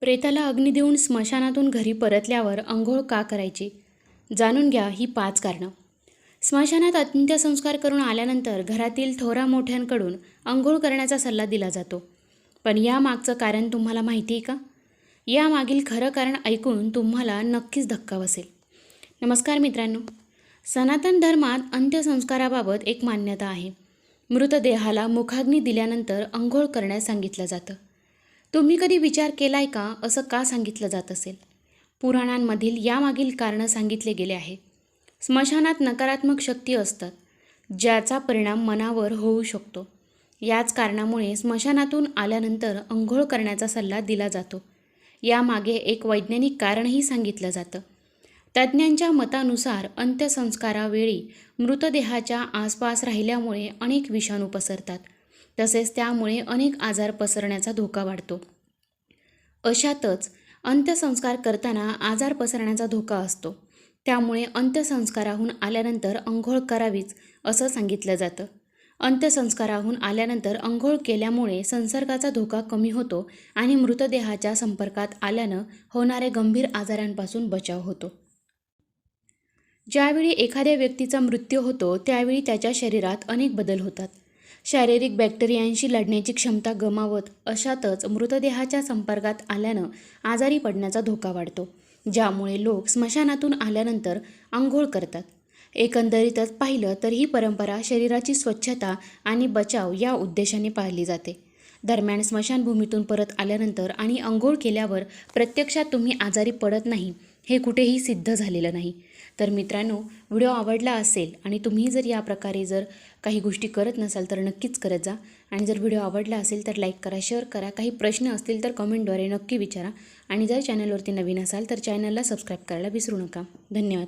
प्रेताला अग्नी देऊन स्मशानातून घरी परतल्यावर अंघोळ का करायची? जाणून घ्या ही पाच कारणं. स्मशानात अंत्यसंस्कार करून आल्यानंतर घरातील थोरा मोठ्यांकडून अंघोळ करण्याचा सल्ला दिला जातो. पण यामागचं कारण तुम्हाला माहिती आहे का? यामागील खरं कारण ऐकून तुम्हाला नक्कीच धक्का बसेल. नमस्कार मित्रांनो. सनातन धर्मात अंत्यसंस्काराबाबत एक मान्यता आहे. मृतदेहाला मुखाग्नी दिल्यानंतर अंघोळ करण्यास सांगितलं जातं. तुम्ही कधी विचार केलाय का? असं का सांगितलं जात असेल? पुराणांमधील यामागील कारणं सांगितले गेले आहे. स्मशानात नकारात्मक शक्ती असतात ज्याचा परिणाम मनावर होऊ शकतो. याच कारणामुळे स्मशानातून आल्यानंतर अंघोळ करण्याचा सल्ला दिला जातो. यामागे एक वैज्ञानिक कारणही सांगितलं जातं. तज्ज्ञांच्या मतानुसार अंत्यसंस्कारावेळी मृतदेहाच्या आसपास राहिल्यामुळे अनेक विषाणू पसरतात. तसेच त्यामुळे अनेक आजार पसरण्याचा धोका वाढतो. अशातच अंत्यसंस्कार करताना आजार पसरण्याचा धोका असतो. त्यामुळे अंत्यसंस्काराहून आल्यानंतर अंघोळ करावीच असं सांगितलं जातं. अंत्यसंस्काराहून आल्यानंतर अंघोळ केल्यामुळे संसर्गाचा धोका कमी होतो आणि मृतदेहाच्या संपर्कात आल्यानं होणाऱ्या गंभीर आजारांपासून बचाव होतो. ज्यावेळी एखाद्या व्यक्तीचा मृत्यू होतो त्यावेळी त्याच्या शरीरात अनेक बदल होतात. शारीरिक बॅक्टेरियांशी लढण्याची क्षमता गमावत अशातच मृतदेहाच्या संपर्कात आल्यानं आजारी पडण्याचा धोका वाढतो ज्यामुळे लोक स्मशानातून आल्यानंतर आंघोळ करतात. एकंदरीतच पाहिलं तर ही परंपरा शरीराची स्वच्छता आणि बचाव या उद्देशाने पाळली जाते. दरम्यान स्मशानभूमीतून परत आल्यानंतर आणि अंघोळ केल्यावर प्रत्यक्षात तुम्ही आजारी पडत नाही हे कुठेही सिद्ध झालेलं नाही. तर मित्रांनो व्हिडिओ आवडला असेल आणि तुम्ही जर या प्रकारे जर काही गोष्टी करत नसाल तर नक्कीच करत जा. आणि जर व्हिडिओ आवडला असेल तर लाईक करा शेअर करा. काही प्रश्न असतील तर कमेंटद्वारे नक्की विचारा. आणि जर चॅनलवरती नवीन असाल तर चॅनलला सबस्क्राईब करायला विसरू नका. धन्यवाद.